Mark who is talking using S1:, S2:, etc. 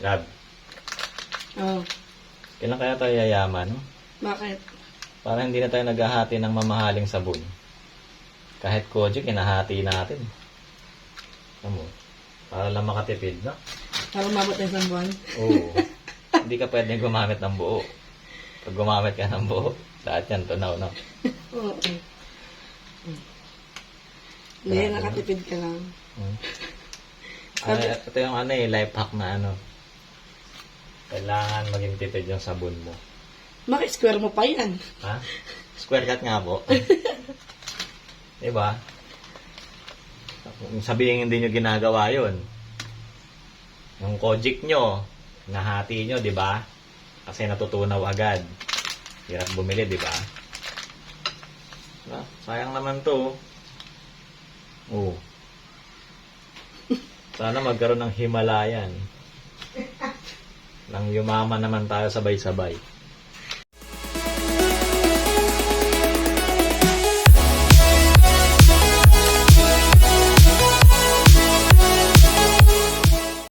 S1: Lab,
S2: Oh,
S1: kailan kaya tayo yayaman?
S2: bakit?
S1: Para hindi na tayo naghahati ng mamahaling sabon. Kahit koji, kinahati natin. Ano mo? Para lang makatipid, no?
S2: Para umabot na isang buwan.
S1: Oo. hindi ka pwedeng gumamit ng buo. Pag gumamit ka ng buo, lahat yan tunaw, no?
S2: Oo. Hindi, nakatipid ka lang.
S1: Hmm. Ay, ito yung ano eh, life hack na ano. Kailangan maging tipid yung sabon mo.
S2: Maki-square mo pa yan.
S1: Ha? Square cut nga po. diba? Sabihin hindi nyo ginagawa yun. Yung kojik nyo, nahati nyo, di ba? Kasi natutunaw agad. Hirap bumili, di ba? Diba? Sayang naman to. Oh. Sana magkaroon ng Himalayan. Nang yumaman naman tayo sabay-sabay.